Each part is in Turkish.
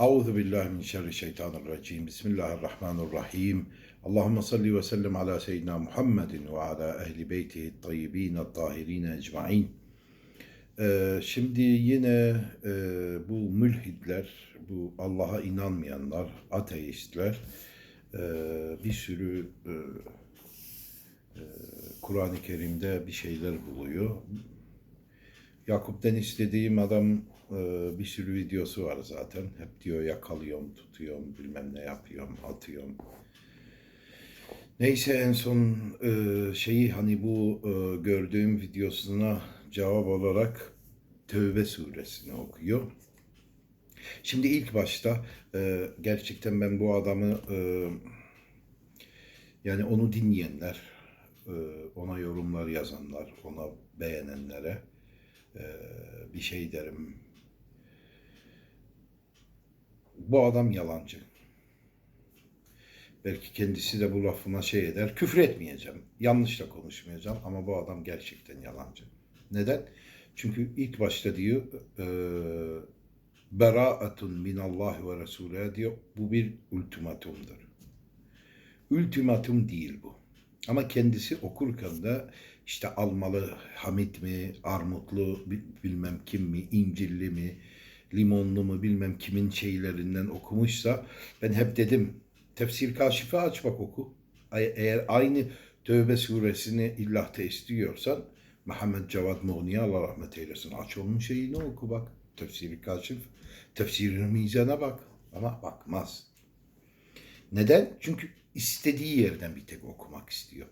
Euzu billahi min şerri şeytanirracim. Bismillahirrahmanirrahim. Allahumme salli ve sellem ala seyyidina Muhammedin ve ala ehli beytihi tayyibin tahirin ecmaîn. Ee, şimdi yine e, bu mülhidler, bu Allah'a inanmayanlar, ateistler e, bir sürü e, e, Kur'an-ı Kerim'de bir şeyler buluyor. Yakup'tan istediğim adam e, bir sürü videosu var zaten. Hep diyor yakalıyorum, tutuyorum, bilmem ne yapıyorum, atıyorum. Neyse en son e, şeyi hani bu e, gördüğüm videosuna cevap olarak Tövbe suresini okuyor. Şimdi ilk başta gerçekten ben bu adamı yani onu dinleyenler, ona yorumlar yazanlar, ona beğenenlere bir şey derim. Bu adam yalancı. Belki kendisi de bu lafıma şey eder. Küfür etmeyeceğim. Yanlış da konuşmayacağım ama bu adam gerçekten yalancı. Neden? Çünkü ilk başta diyor e, beraatun minallahi ve resulüne diyor. Bu bir ultimatumdur. Ultimatum değil bu. Ama kendisi okurken de işte almalı Hamit mi, Armutlu bilmem kim mi, İncilli mi, Limonlu mu bilmem kimin şeylerinden okumuşsa ben hep dedim tefsir kaşifi aç bak oku. Eğer aynı Tövbe suresini illahta istiyorsan Muhammed Cevat Muğni'ye Allah rahmet eylesin. Aç onun şeyini oku bak. Tefsiri kaşif. Tefsirin mizana bak. Ama bakmaz. Neden? Çünkü istediği yerden bir tek okumak istiyor.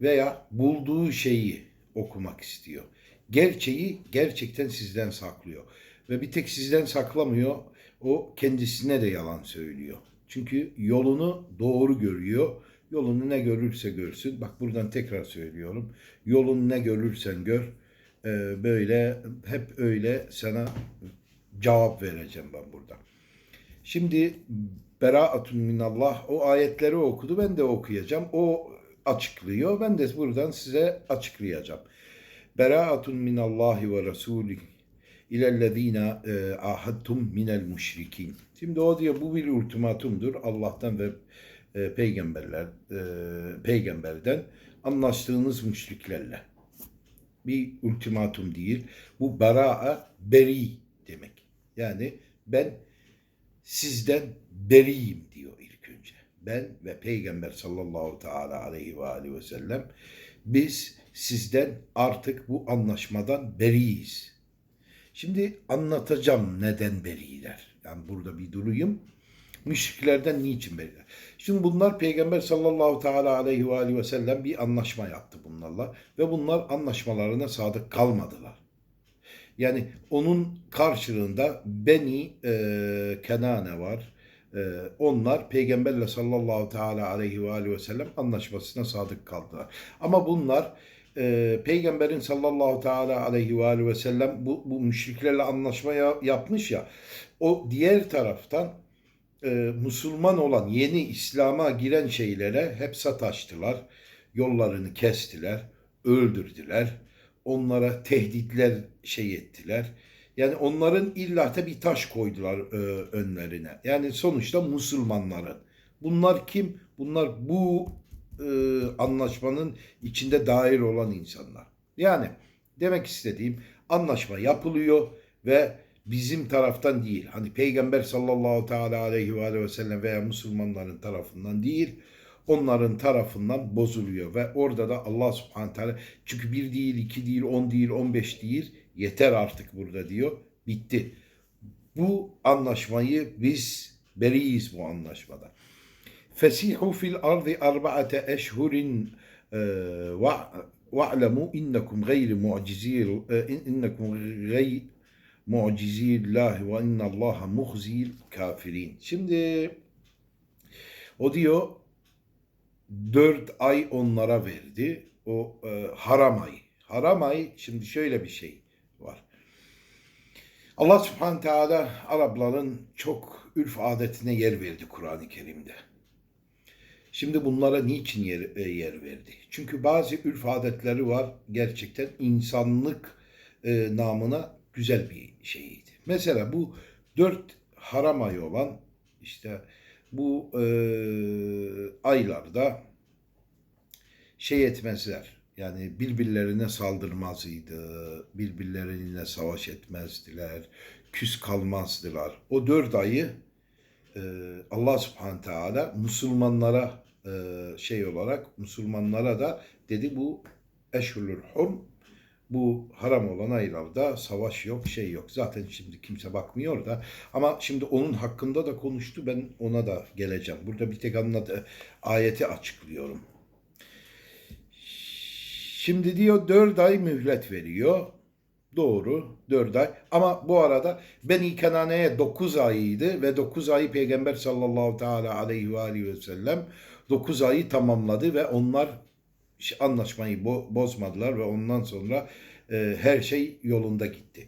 Veya bulduğu şeyi okumak istiyor. Gerçeği gerçekten sizden saklıyor. Ve bir tek sizden saklamıyor, o kendisine de yalan söylüyor. Çünkü yolunu doğru görüyor. Yolunu ne görürse görsün. Bak buradan tekrar söylüyorum. Yolunu ne görürsen gör. Ee, böyle hep öyle sana cevap vereceğim ben burada. Şimdi Beraatun minallah o ayetleri okudu. Ben de okuyacağım. O açıklıyor. Ben de buradan size açıklayacağım. Beraatun minallahi ve rasulih ilellezine e, ahadtum minel müşrikin. Şimdi o diyor bu bir ultimatumdur Allah'tan ve e, peygamberler e, peygamberden anlaştığınız müşriklerle. Bir ultimatum değil. Bu bera'a beri demek. Yani ben sizden beriyim diyor ilk önce. Ben ve peygamber sallallahu teala aleyhi ve aleyhi ve sellem biz sizden artık bu anlaşmadan beriyiz. Şimdi anlatacağım neden beriler. Yani burada bir durayım. Müşriklerden niçin beriler? Şimdi bunlar Peygamber sallallahu teala aleyhi ve aleyhi ve sellem bir anlaşma yaptı bunlarla. Ve bunlar anlaşmalarına sadık kalmadılar. Yani onun karşılığında Beni e, Kenane var. E, onlar Peygamberle sallallahu teala aleyhi ve aleyhi ve sellem anlaşmasına sadık kaldılar. Ama bunlar e, Peygamberin sallallahu teala aleyhi ve aleyhi ve sellem bu, bu müşriklerle anlaşma yapmış ya o diğer taraftan e, Müslüman olan yeni İslam'a giren şeylere hep sataştılar. Yollarını kestiler, öldürdüler. Onlara tehditler şey ettiler. Yani onların illahta bir taş koydular e, önlerine. Yani sonuçta Müslümanların. Bunlar kim? Bunlar bu e, anlaşmanın içinde dair olan insanlar. Yani demek istediğim anlaşma yapılıyor ve bizim taraftan değil. Hani Peygamber sallallahu teala aleyhi ve sellem veya Müslümanların tarafından değil. Onların tarafından bozuluyor ve orada da Allah subhanahu teala çünkü bir değil, iki değil, on değil, on beş değil yeter artık burada diyor. Bitti. Bu anlaşmayı biz beriyiz bu anlaşmada. Fesihu fil ardı arba'ate eşhurin wa'lemu innekum gayri mu'cizir innekum gayri mu'cizillahi ve innallaha muhzil kafirin. Şimdi o diyor dört ay onlara verdi. O e, haram ay. Haram ay şimdi şöyle bir şey var. Allah subhanahu teala Arapların çok ürf adetine yer verdi Kur'an-ı Kerim'de. Şimdi bunlara niçin yer, e, yer verdi? Çünkü bazı ürf adetleri var gerçekten insanlık e, namına güzel bir şeyiydi. Mesela bu dört haram ayı olan işte bu e, aylarda şey etmezler. Yani birbirlerine saldırmazdı, birbirlerine savaş etmezdiler, küs kalmazdılar. O dört ayı e, Allah subhanahu teala Müslümanlara e, şey olarak Müslümanlara da dedi bu eşhurul hurum bu haram olan aylarda savaş yok, şey yok. Zaten şimdi kimse bakmıyor da. Ama şimdi onun hakkında da konuştu. Ben ona da geleceğim. Burada bir tek anladı, ayeti açıklıyorum. Şimdi diyor dört ay mühlet veriyor. Doğru. Dört ay. Ama bu arada Beni Kenane'ye dokuz ayıydı ve dokuz ayı Peygamber sallallahu teala aleyhi ve sellem dokuz ayı tamamladı ve onlar anlaşmayı bo- bozmadılar ve ondan sonra e, her şey yolunda gitti.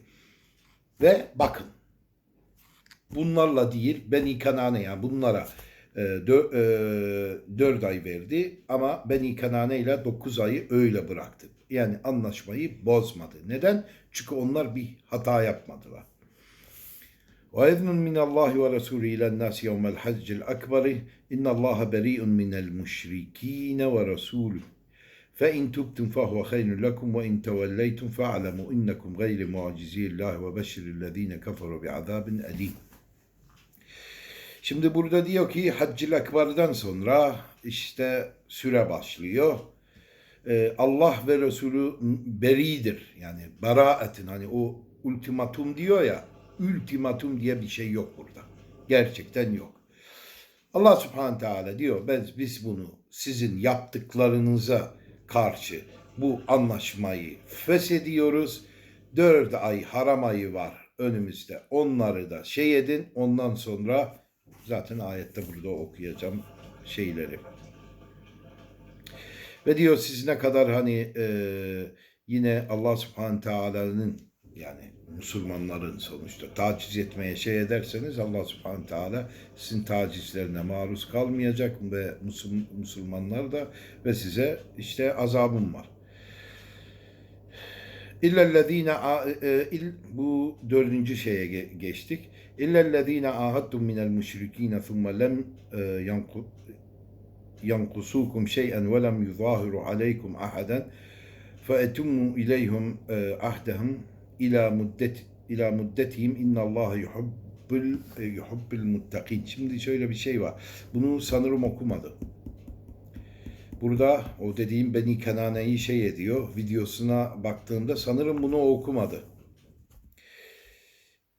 Ve bakın bunlarla değil Beni Kanane yani bunlara e, dö- e, dört ay verdi ama Beni Kanane ile dokuz ayı öyle bıraktı. Yani anlaşmayı bozmadı. Neden? Çünkü onlar bir hata yapmadılar. وَاِذْنٌ مِنَ اللّٰهِ وَرَسُولِهِ اِلَى النَّاسِ يَوْمَ الْحَجِّ الْأَكْبَرِ اِنَّ اللّٰهَ بَرِيءٌ مِنَ الْمُشْرِك۪ينَ وَرَسُولُهُ Fe in tubtum fehuve hayrun lekum ve in tevelleytum fe'lemu innekum gayru mu'cizillah ve beşirillezine keferu bi'azabin elim. Şimdi burada diyor ki Haccil Ekber'den sonra işte süre başlıyor. Ee, Allah ve Resulü beridir. Yani beraetin hani o ultimatum diyor ya ultimatum diye bir şey yok burada. Gerçekten yok. Allah subhanahu teala diyor biz, biz bunu sizin yaptıklarınıza karşı bu anlaşmayı feshediyoruz. Dört ay haram ayı var önümüzde. Onları da şey edin. Ondan sonra zaten ayette burada okuyacağım şeyleri. Ve diyor siz ne kadar hani e, yine Allah subhanahu teala'nın yani Müslümanların sonuçta taciz etmeye şey ederseniz Allah subhanahu teala sizin tacizlerine maruz kalmayacak ve Müslümanlar da ve size işte azabım var. İllellezine e, e, bu dördüncü şeye geçtik. İllellezine ahadtum minel müşrikine thumme lem e, yankusukum şey'en ve lem yuzahiru aleykum ahaden fe etimmu ileyhum ahdehum ila muddet ila muddetihim innallaha yuhibbul e, yuhibbul muttakin. Şimdi şöyle bir şey var. Bunu sanırım okumadı. Burada o dediğim Beni Kenane'yi şey ediyor. Videosuna baktığımda sanırım bunu okumadı.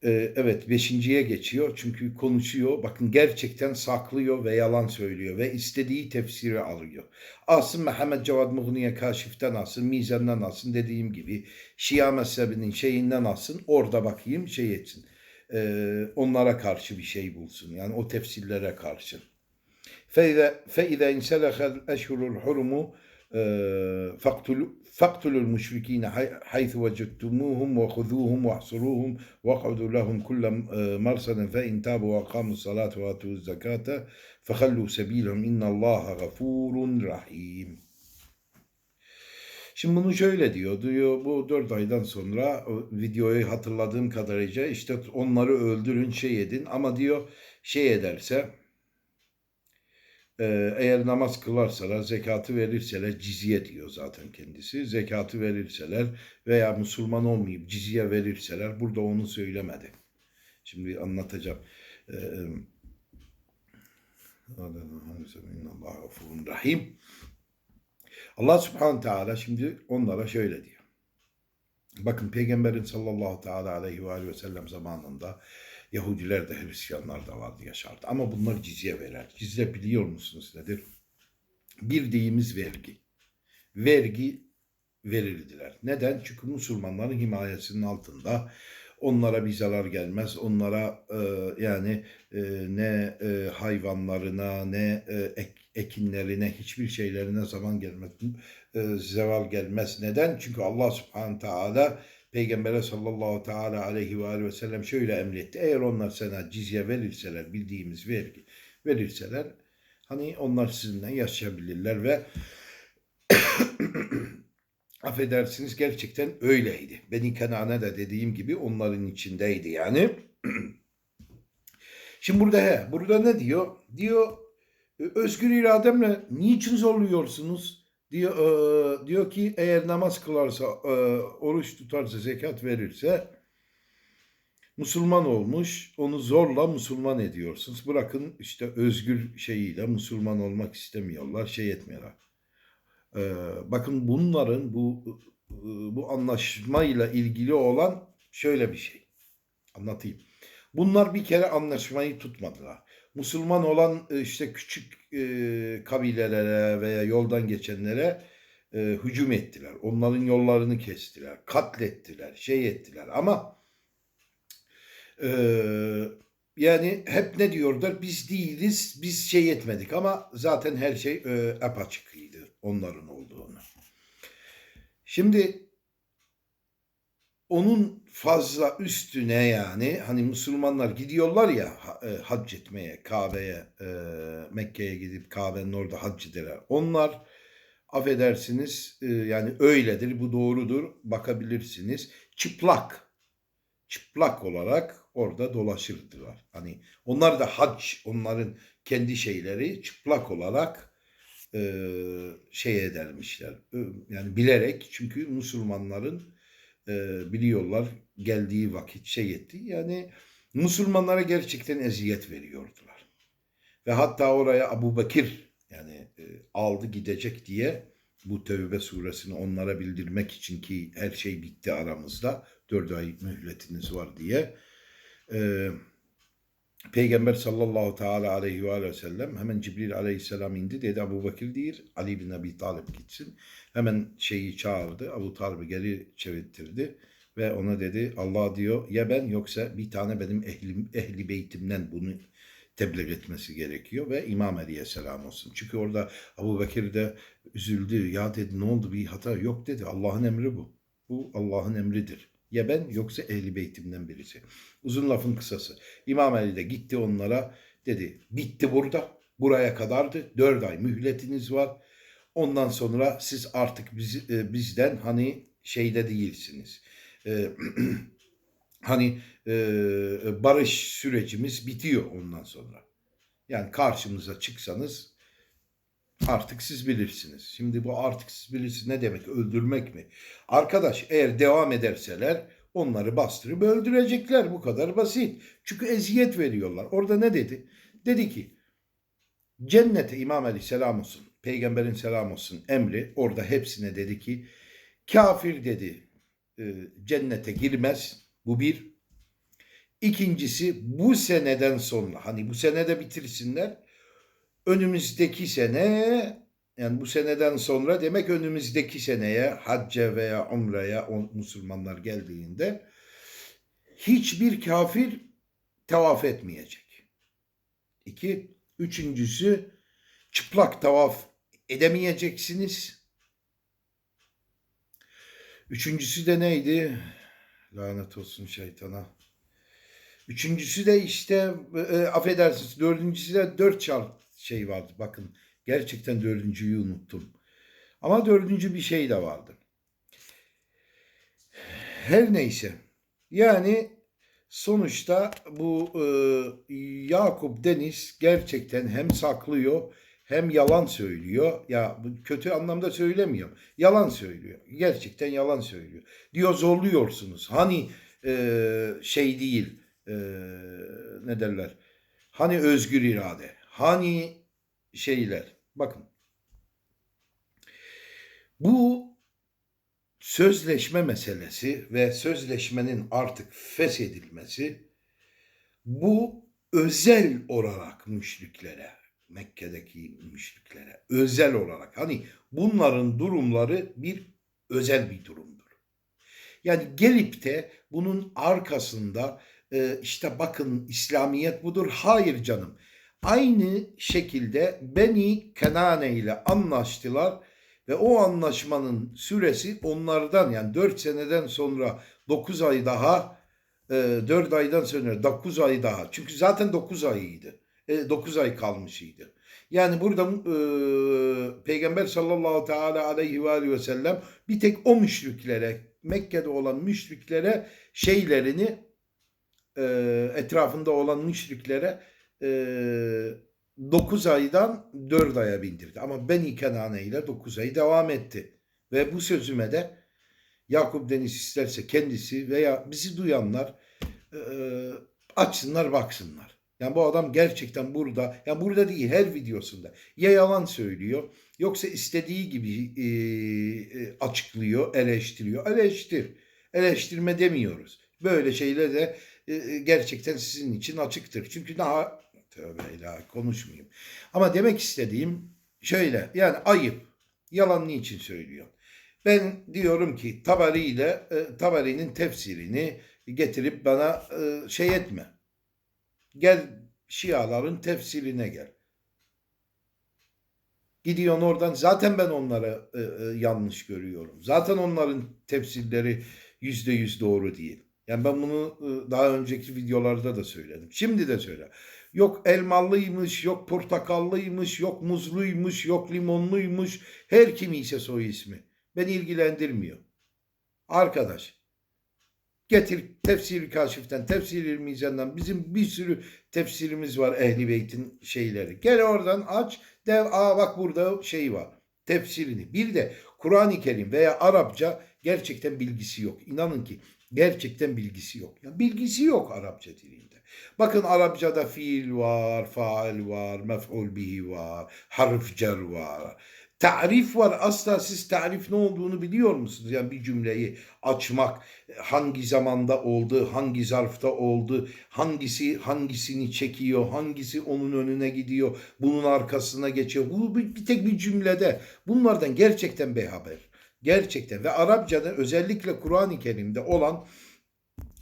Ee, evet beşinciye geçiyor. Çünkü konuşuyor. Bakın gerçekten saklıyor ve yalan söylüyor. Ve istediği tefsiri alıyor. Alsın Mehmet Cevat Mughniye Kaşif'ten alsın. Mizan'dan alsın. Dediğim gibi Şia mezhebinin şeyinden alsın. Orada bakayım şey etsin. Ee, onlara karşı bir şey bulsun. Yani o tefsirlere karşı. فإذا فإذا انسلخ الأشهر الحرم آه، فاقتلوا فاقتلوا المشركين حي- حيث وجدتموهم وخذوهم واحصروهم واقعدوا لهم كل آه، مرصد فإن تابوا وأقاموا الصلاة وآتوا الزكاة فخلوا سبيلهم إن الله غفور رحيم Şimdi bunu şöyle diyor. Diyor bu dört aydan sonra o videoyu hatırladığım kadarıyla işte onları öldürün şey edin ama diyor şey ederse ee, eğer namaz kılarsalar, zekatı verirseler, cizye diyor zaten kendisi. Zekatı verirseler veya Müslüman olmayıp cizye verirseler, burada onu söylemedi. Şimdi anlatacağım. Ee, rahim. Allah subhanahu teala şimdi onlara şöyle diyor. Bakın Peygamberin sallallahu teala aleyhi ve sellem zamanında Yahudiler de Hristiyanlar da vardı yaşardı. Ama bunlar cizye verer. Cizye biliyor musunuz nedir? Bildiğimiz vergi. Vergi verirdiler. Neden? Çünkü Müslümanların himayesinin altında onlara bir zarar gelmez. Onlara e, yani e, ne e, hayvanlarına ne e, ek, ekinlerine hiçbir şeylerine zaman gelmez. E, zeval gelmez. Neden? Çünkü Allah subhanahu teala Peygamber'e sallallahu teala aleyhi ve aleyhi ve sellem şöyle emretti. Eğer onlar sana cizye verirseler, bildiğimiz vergi verirseler, hani onlar sizinle yaşayabilirler ve affedersiniz gerçekten öyleydi. Beni Kenane de dediğim gibi onların içindeydi yani. Şimdi burada he, burada ne diyor? Diyor özgür irademle niçin zorluyorsunuz? Diyor, e, diyor ki eğer namaz kılarsa, e, oruç tutarsa, zekat verirse Müslüman olmuş, onu zorla Müslüman ediyorsunuz. Bırakın işte özgür şeyiyle Müslüman olmak istemiyorlar, şey etmiyorlar. Ee, bakın bunların bu bu anlaşmayla ilgili olan şöyle bir şey. Anlatayım. Bunlar bir kere anlaşmayı tutmadılar. Müslüman olan e, işte küçük e, kabilelere veya yoldan geçenlere e, hücum ettiler. Onların yollarını kestiler, katlettiler, şey ettiler. Ama e, yani hep ne diyorlar? Biz değiliz, biz şey etmedik ama zaten her şey e, apaçıkıydı onların olduğunu. Şimdi onun fazla üstüne yani hani Müslümanlar gidiyorlar ya e, hac etmeye Kabe'ye e, Mekke'ye gidip Kabe'nin orada hac ederler. Onlar affedersiniz e, yani öyledir bu doğrudur bakabilirsiniz çıplak çıplak olarak orada dolaşırdılar. Hani onlar da hac onların kendi şeyleri çıplak olarak şey edermişler. Yani bilerek çünkü Müslümanların e, biliyorlar geldiği vakit şey etti. Yani Müslümanlara gerçekten eziyet veriyordular. Ve hatta oraya Abu Bakir yani e, aldı gidecek diye bu Tevbe suresini onlara bildirmek için ki her şey bitti aramızda. Dört ay mühletiniz var diye. E, Peygamber sallallahu teala aleyhi ve sellem hemen Cibril aleyhisselam indi dedi Abu Bakir değil Ali bin Abi Talib gitsin. Hemen şeyi çağırdı Abu Talib'i geri çevirtirdi ve ona dedi Allah diyor ya ben yoksa bir tane benim ehli, ehli beytimden bunu tebliğ etmesi gerekiyor ve İmam Ali'ye selam olsun. Çünkü orada Abu Bakir de üzüldü. Ya dedi ne oldu bir hata yok dedi. Allah'ın emri bu. Bu Allah'ın emridir. Ya ben yoksa ehli beytimden birisi. Uzun lafın kısası. İmam Ali de gitti onlara dedi bitti burada. Buraya kadardı. Dört ay mühletiniz var. Ondan sonra siz artık bizi, e, bizden hani şeyde değilsiniz. E, hani e, barış sürecimiz bitiyor ondan sonra. Yani karşımıza çıksanız artık siz bilirsiniz. Şimdi bu artık siz bilirsiniz ne demek? Öldürmek mi? Arkadaş eğer devam ederseler onları bastırıp öldürecekler. Bu kadar basit. Çünkü eziyet veriyorlar. Orada ne dedi? Dedi ki cennete İmam Ali selam olsun, peygamberin selam olsun emri orada hepsine dedi ki kafir dedi cennete girmez. Bu bir. İkincisi bu seneden sonra hani bu senede bitirsinler. Önümüzdeki sene yani bu seneden sonra demek önümüzdeki seneye hacca veya umreye o Müslümanlar geldiğinde hiçbir kafir tavaf etmeyecek. İki. Üçüncüsü çıplak tavaf edemeyeceksiniz. Üçüncüsü de neydi? Lanet olsun şeytana. Üçüncüsü de işte e, affedersiniz dördüncüsü de dört çarp şey vardı. Bakın gerçekten dördüncüyü unuttum. Ama dördüncü bir şey de vardı. Her neyse. Yani sonuçta bu e, Yakup Deniz gerçekten hem saklıyor hem yalan söylüyor. Ya kötü anlamda söylemiyor. Yalan söylüyor. Gerçekten yalan söylüyor. Diyor zorluyorsunuz. Hani e, şey değil e, ne derler? Hani özgür irade? Hani şeyler? Bakın. Bu sözleşme meselesi ve sözleşmenin artık feshedilmesi bu özel olarak müşriklere, Mekke'deki müşriklere özel olarak hani bunların durumları bir özel bir durumdur. Yani gelip de bunun arkasında e, işte bakın İslamiyet budur. Hayır canım. Aynı şekilde Beni Kenane ile anlaştılar ve o anlaşmanın süresi onlardan yani 4 seneden sonra 9 ay daha e, 4 aydan sonra 9 ay daha. Çünkü zaten 9 ayıydı. E, 9 ay kalmışıydı. Yani burada e, Peygamber sallallahu teala aleyhi ve, aleyhi ve sellem bir tek o müşriklere Mekke'de olan müşriklere şeylerini e, etrafında olan müşriklere 9 aydan 4 aya bindirdi. Ama ben ikenane ile 9 ay devam etti. Ve bu sözüme de Yakup Deniz isterse kendisi veya bizi duyanlar e, açsınlar baksınlar. Yani bu adam gerçekten burada, yani burada değil her videosunda ya yalan söylüyor yoksa istediği gibi e, e, açıklıyor, eleştiriyor. Eleştir, eleştirme demiyoruz. Böyle şeyler de e, e, gerçekten sizin için açıktır. Çünkü daha tövbe konuşmayayım. Ama demek istediğim şöyle yani ayıp. Yalan niçin söylüyor? Ben diyorum ki Tabari ile e, Tabari'nin tefsirini getirip bana e, şey etme. Gel Şiaların tefsirine gel. Gidiyorsun oradan zaten ben onları e, e, yanlış görüyorum. Zaten onların tefsirleri yüzde yüz doğru değil. Yani ben bunu e, daha önceki videolarda da söyledim. Şimdi de söyle. Yok elmalıymış, yok portakallıymış, yok muzluymuş, yok limonluymuş. Her kimi ise soy ismi. Beni ilgilendirmiyor. Arkadaş getir tefsiri kaşiften, tefsiri mizandan bizim bir sürü tefsirimiz var Ehli Beyt'in şeyleri. Gel oradan aç dev aa bak burada şey var tefsirini. Bir de Kur'an-ı Kerim veya Arapça gerçekten bilgisi yok. İnanın ki gerçekten bilgisi yok. Yani bilgisi yok Arapça dilinde. Bakın Arapçada fiil var, faal var, mef'ul bihi var, harf cer var. Tarif var. Asla siz tarif ne olduğunu biliyor musunuz? Yani bir cümleyi açmak hangi zamanda oldu, hangi zarfta oldu, hangisi hangisini çekiyor, hangisi onun önüne gidiyor, bunun arkasına geçiyor. Bu bir, bir tek bir cümlede. Bunlardan gerçekten behaber. Gerçekten ve Arapçada özellikle Kur'an-ı Kerim'de olan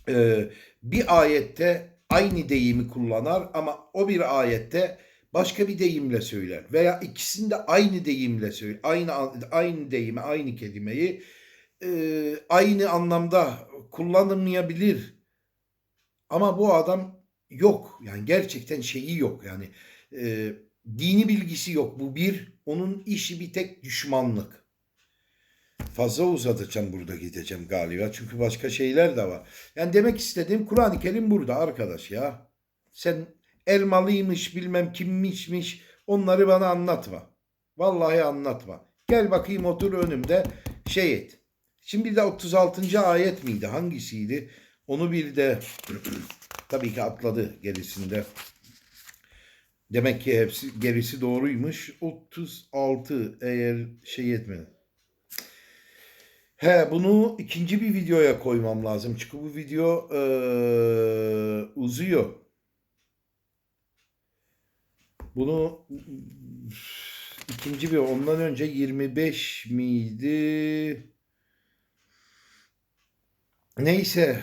e, bir ayette aynı deyimi kullanır ama o bir ayette başka bir deyimle söyler veya ikisinde aynı deyimle söyler. Aynı aynı deyimi, aynı kelimeyi e, aynı anlamda kullanılmayabilir. Ama bu adam yok. Yani gerçekten şeyi yok. Yani e, dini bilgisi yok. Bu bir. Onun işi bir tek düşmanlık. Fazla uzatacağım burada gideceğim galiba. Çünkü başka şeyler de var. Yani demek istediğim Kur'an-ı Kerim burada arkadaş ya. Sen elmalıymış bilmem kimmişmiş onları bana anlatma. Vallahi anlatma. Gel bakayım otur önümde şey et. Şimdi de 36. ayet miydi? Hangisiydi? Onu bir de tabii ki atladı gerisinde. Demek ki hepsi gerisi doğruymuş. 36 eğer şey etmedi. He bunu ikinci bir videoya koymam lazım. Çünkü bu video e, uzuyor. Bunu ikinci bir ondan önce 25 miydi? Neyse.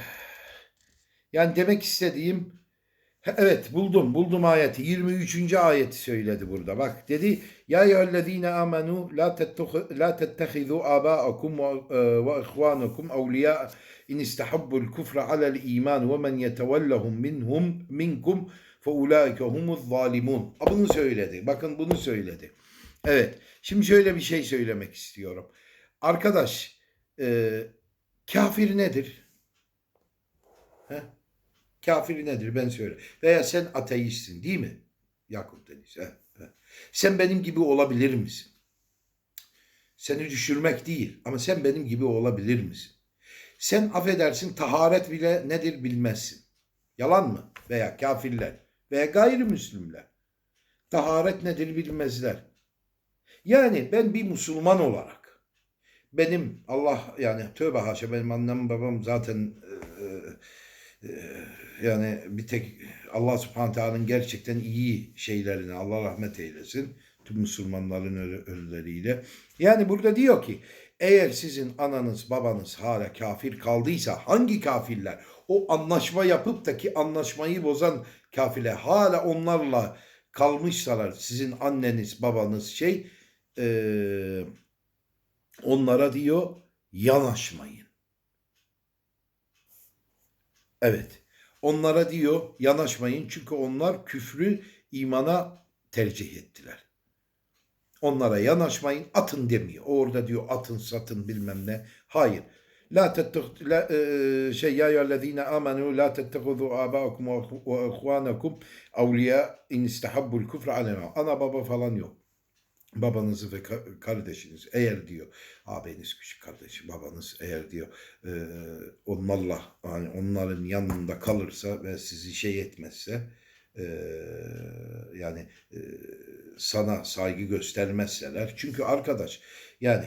Yani demek istediğim Evet buldum buldum ayeti. 23. ayeti söyledi burada. Bak dedi ya eyyühellezine amenu la la tettehizu aba'akum ve ihvanakum evliya in istahabbul kufra alel iman ve men yetevellahum minhum minkum fe ulaike humuz zalimun bunu söyledi. Bakın bunu söyledi. Evet şimdi şöyle bir şey söylemek istiyorum. Arkadaş e, kafir nedir? He? Kafir nedir ben söyle. Veya sen ateistsin değil mi? Yakup Deniz. He, he. Sen benim gibi olabilir misin? Seni düşürmek değil ama sen benim gibi olabilir misin? Sen affedersin taharet bile nedir bilmezsin. Yalan mı? Veya kafirler veya gayrimüslimler. Taharet nedir bilmezler. Yani ben bir Müslüman olarak benim Allah yani tövbe haşa benim annem babam zaten e, e, yani bir tek Allah subhanahu teala'nın gerçekten iyi şeylerini Allah rahmet eylesin. Tüm Müslümanların ölüleriyle. Yani burada diyor ki eğer sizin ananız babanız hala kafir kaldıysa hangi kafirler o anlaşma yapıp da ki anlaşmayı bozan kafirler hala onlarla kalmışsalar sizin anneniz babanız şey e, onlara diyor yanaşmayın. Evet. Onlara diyor yanaşmayın çünkü onlar küfrü imana tercih ettiler. Onlara yanaşmayın atın demiyor. Orada diyor atın satın bilmem ne. Hayır. La tettek la e, şey ya eyyühellezine amenu la tettehuzu aba'akum ve ihvanakum evliya in istahabbul küfre alema. Ana baba falan yok. Babanızı ve ka- kardeşiniz eğer diyor abiniz küçük kardeşi babanız eğer diyor e, onlarla hani onların yanında kalırsa ve sizi şey etmezse e, yani e, sana saygı göstermezseler çünkü arkadaş yani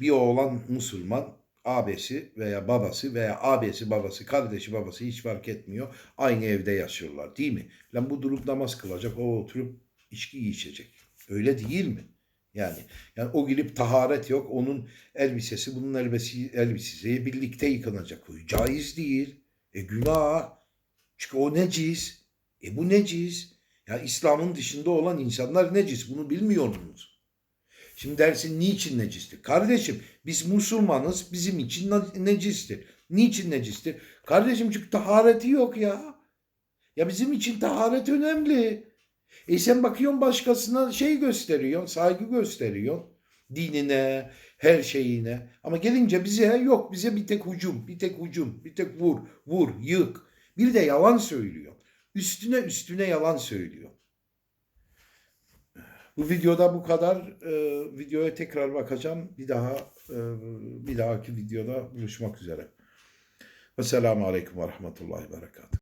bir oğlan Müslüman abisi veya babası veya abisi babası kardeşi babası hiç fark etmiyor aynı evde yaşıyorlar değil mi? Lan bu durup namaz kılacak o oturup içki içecek öyle değil mi? Yani yani o girip taharet yok. Onun elbisesi bunun elbisesi, elbisesi birlikte yıkanacak. O caiz değil. E günah. Çünkü o necis. E bu necis. Ya İslam'ın dışında olan insanlar necis. Bunu bilmiyor musunuz? Şimdi dersin niçin necistir? Kardeşim biz Müslümanız. Bizim için ne- necistir. Niçin necistir? Kardeşim çünkü tahareti yok ya. Ya bizim için taharet önemli. E sen bakıyorsun başkasına şey gösteriyor, saygı gösteriyor. Dinine, her şeyine. Ama gelince bize yok. Bize bir tek hücum, bir tek hücum, bir tek vur, vur, yık. Bir de yalan söylüyor. Üstüne üstüne yalan söylüyor. Bu videoda bu kadar. Ee, videoya tekrar bakacağım. Bir daha e, bir dahaki videoda buluşmak üzere. Vesselamu Aleyküm ve Rahmetullahi ve Berekatuhu.